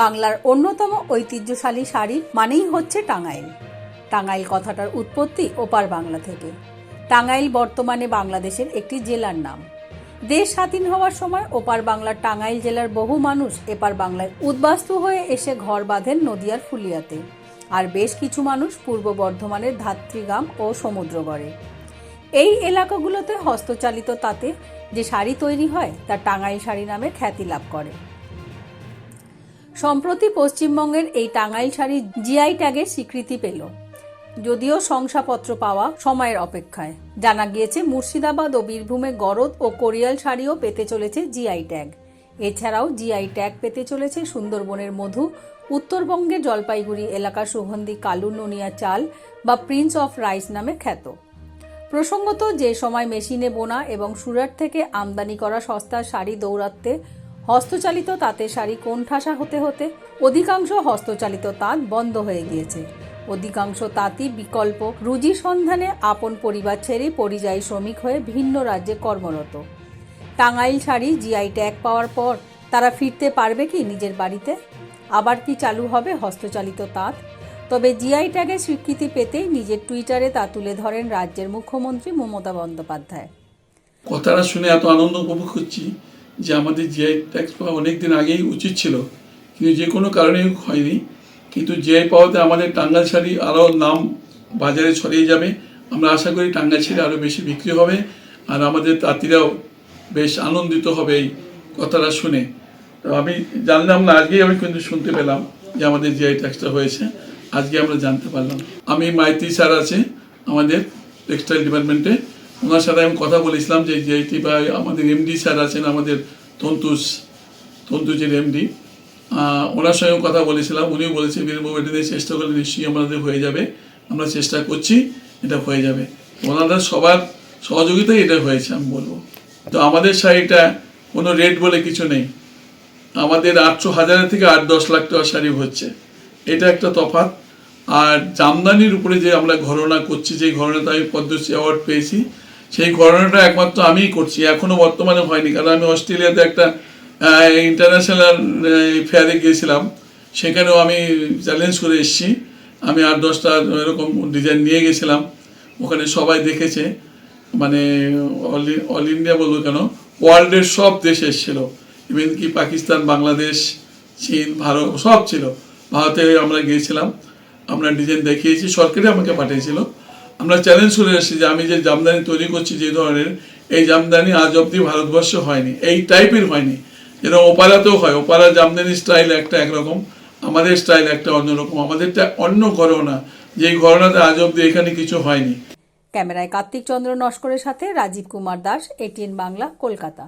বাংলার অন্যতম ঐতিহ্যশালী শাড়ি মানেই হচ্ছে টাঙ্গাইল। টাঙ্গাইল কথাটার উৎপত্তি ওপার বাংলা থেকে। টাঙ্গাইল বর্তমানে বাংলাদেশের একটি জেলার নাম। দেশ স্বাধীন হওয়ার সময় ওপার বাংলার টাঙ্গাইল জেলার বহু মানুষ এপার বাংলায় উদ্বাস্তু হয়ে এসে ঘর বাঁধেন নদিয়ার ফুলিয়াতে। আর বেশ কিছু মানুষ পূর্ব বর্ধমানের ধাত্রীগ্রাম ও সমুদ্রগড়ে। এই এলাকাগুলোতে হস্তচালিত তাতে যে শাড়ি তৈরি হয়, তা টাঙ্গাইল শাড়ি নামে খ্যাতি লাভ করে। সম্প্রতি পশ্চিমবঙ্গের এই টাঙ্গাইল শাড়ি জিআই ট্যাগের স্বীকৃতি পেল। যদিও শংসাপত্র পাওয়া সময়ের অপেক্ষায়। জানা গিয়েছে, মুর্শিদাবাদ ও বীরভূমে গরদ ও কোরিয়াল শাড়িও পেতে চলেছে জিআই ট্যাগ। এছাড়াও জিআই ট্যাগ পেতে চলেছে সুন্দরবনের মধু, উত্তরবঙ্গের জলপাইগুড়ি এলাকার সুগন্ধি কালু নুনিয়া চাল বা প্রিন্স অফ রাইস নামে খ্যাত। প্রসঙ্গত, যে সময় মেশিনে বোনা এবং সুরাট থেকে আমদানি করা সস্তা শাড়ি দৌরাত্মে হস্তচালিত তাঁতের শাড়ি কোণঠাসা হতে হতে অধিকাংশ হস্তচালিত তাঁত বন্ধ হয়ে গিয়েছে। অধিকাংশ তাঁতই বিকল্প। রুজি সন্ধানে আপন পরিবার ছেড়ে পরিযায়ী শ্রমিক হয়ে ভিন্ন রাজ্যে কর্মরত। টাঙ্গাইল শাড়ি জিআই ট্যাগ পাওয়ার পর তারা ফিরতে পারবে কি নিজের বাড়িতে? আবার কি চালু হবে হস্তচালিত তাঁত? তবে জিআই ট্যাগের স্বীকৃতি পেতেই নিজের টুইটারে তা তুলে ধরেন রাজ্যের মুখ্যমন্ত্রী মমতা বন্দ্যোপাধ্যায়। কথাটা শুনে এত আনন্দ উপভোগ করছি। যে আমাদের জিআই ট্যাক্স পাওয়া অনেক দিন আগেই উচিত ছিল। কিন্তু যে কোনো কারণে হয়নি। কিন্তু জিআই পাওয়াতে আমাদের টাঙ্গাল শাড়ি আরও নাম বাজারে ছড়িয়ে যাবে। আমরা আশা করি টাঙ্গাল শাড়ি আরও বেশি বিক্রি হবে। আর আমাদের তাঁতিরাও বেশ আনন্দিত হবে এই কথাটা শুনে। আমি জানলাম না, আজকেই আমি কিন্তু শুনতে পেলাম যে আমাদের জিআই ট্যাক্সটা হয়েছে। আজকে আমরা জানতে পারলাম। আমি মাইতি স্যার আছে আমাদের টেক্সটাইল ডিপার্টমেন্টে ওনার সাথে আমি কথা বলেছিলাম যে জিআইটি বা আমাদের এমডি স্যার আছেন, আমাদের তন্তুস, তন্তুজের এমডি ওনার সঙ্গে কথা বলেছিলাম, উনিও বলেছে বীরভূম এটাতে চেষ্টা করলে নিশ্চয়ই আমাদের হয়ে যাবে। আমরা চেষ্টা করছি, এটা হয়ে যাবে। ওনাদের সবার সহযোগিতায় এটা হয়েছে, আমি বলব। তো আমাদের শাড়িটা কোনো রেট বলে কিছু নেই। আমাদের আটশো হাজারের থেকে আট দশ লাখ টাকা শাড়ি হচ্ছে। এটা একটা তফাৎ। আর জামদানির উপরে যে আমরা ঘটনা করছি যে ঘটনাতে আমি পদ্মশ্রী অ্যাওয়ার্ড পেয়েছি, সেই ঘটনাটা একমাত্র আমিই করছি, এখনও বর্তমানে হয়নি, কারণ আমি অস্ট্রেলিয়াতে একটা ইন্টারন্যাশনাল ফেয়ারে গিয়েছিলাম, সেখানেও আমি চ্যালেঞ্জ করে এসেছি, আমি আট দশটা এরকম ডিজাইন নিয়ে গেছিলাম, ওখানে সবাই দেখেছে মানে অল ইন্ডিয়া বলব কেন ওয়ার্ল্ডের সব দেশ এসেছিল ইভেন কি পাকিস্তান, বাংলাদেশ, চীন, ভারত, সব ছিল, ভারতে আমরা গিয়েছিলাম আমরা ডিজাইন দেখিয়েছি, সরকারই আমাকে পাঠিয়েছিল। আমরা চ্যালেঞ্জ করে এসেছি যে আমি যে জামদানি তৈরি করছি যে ধরনের, এই জামদানি আজ অবধি ভারতবর্ষে হয়নি, এই টাইপের হয়নি। যেরকম ওপারাতেও হয় ওপারা জামদানি স্টাইল একটা একরকম, আমাদের স্টাইল একটা অন্যরকম, আমাদেরটা অন্য ঘরনা, যেই ঘরনাতে আজ অবধি এখানে কিছু হয়নি। ক্যামেরায় কার্তিক চন্দ্র নস্করের সাথে রাজীব কুমার দাস, এটিএন বাংলা, কলকাতা।